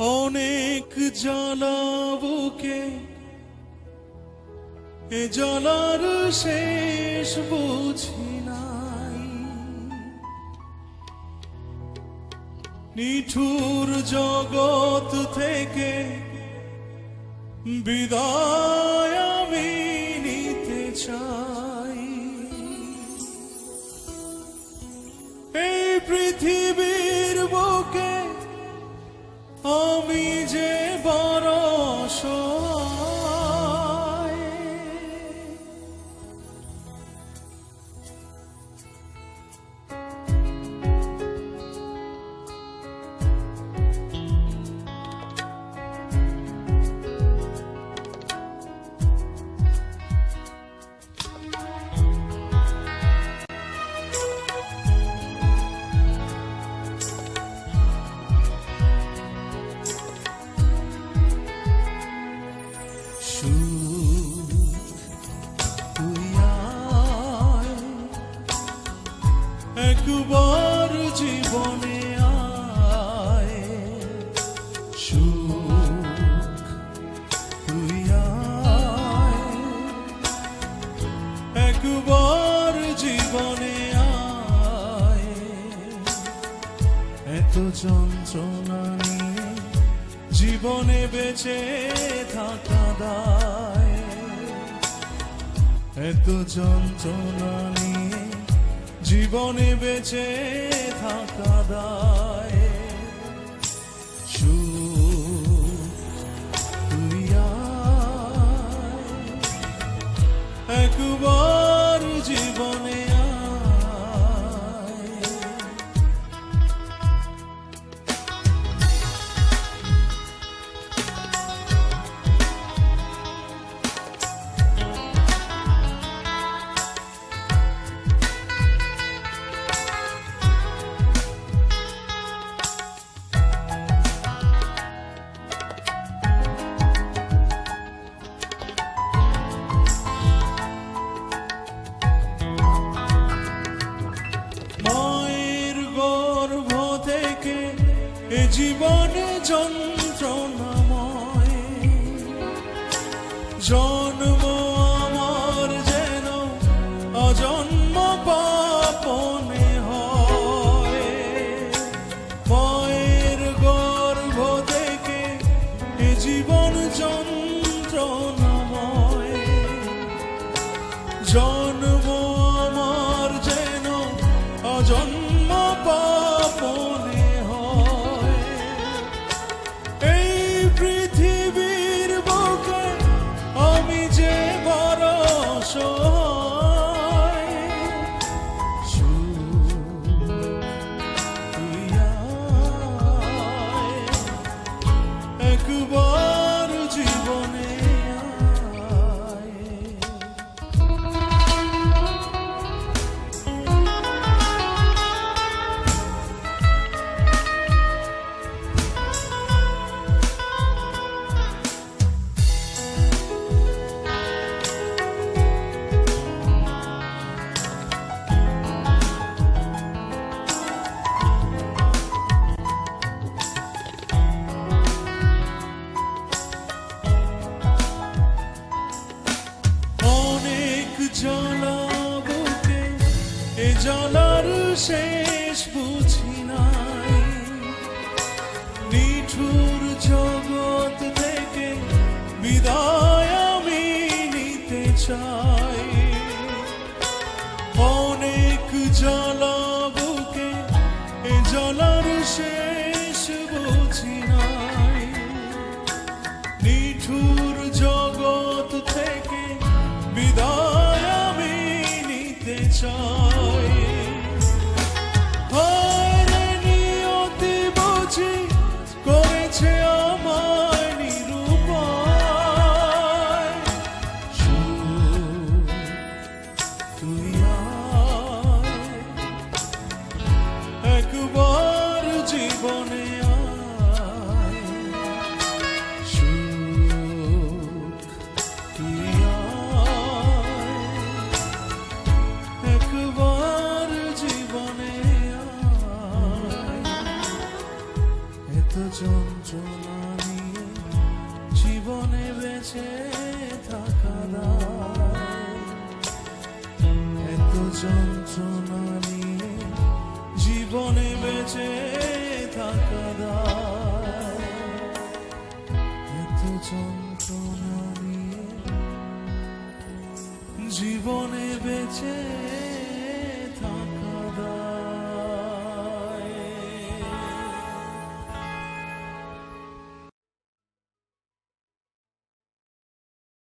অনেক জ্বালা বুকে এ জ্বালার শেষ বুঝি নাই। নিঠুর জগৎ থেকে বিদায় আমি নিতে চাই। এই পৃথিবীর বুকে আমি যন্ত্রণা নিয়ে জীবনে বেঁচে থাকা দায়। এত যন্ত্রণা নিয়ে জীবনে বেঁচে থাকা দায়। একবার জীবন যন্ত্রণাময়। জন্ম আমার যেন অজন্ম পাপনে হয়। মায়ের গর্ভ থেকে এ জীবন যন্ত্রণাময়। জন্ম আমার যেন অজন্ম একবার অনেক জ্বালা বুকে এ জ্বালার শেষ বুঝি নাই। নিঠুর জগৎ থেকে বিদায় আমি নিতে চাই। অনেক জ্বালা বেঁচে থাকা। এত যন্ত্রণা নিয়ে জীবনে বেঁচে থাকা। এত যন্ত্রণা নিয়ে জীবনে বেঁচে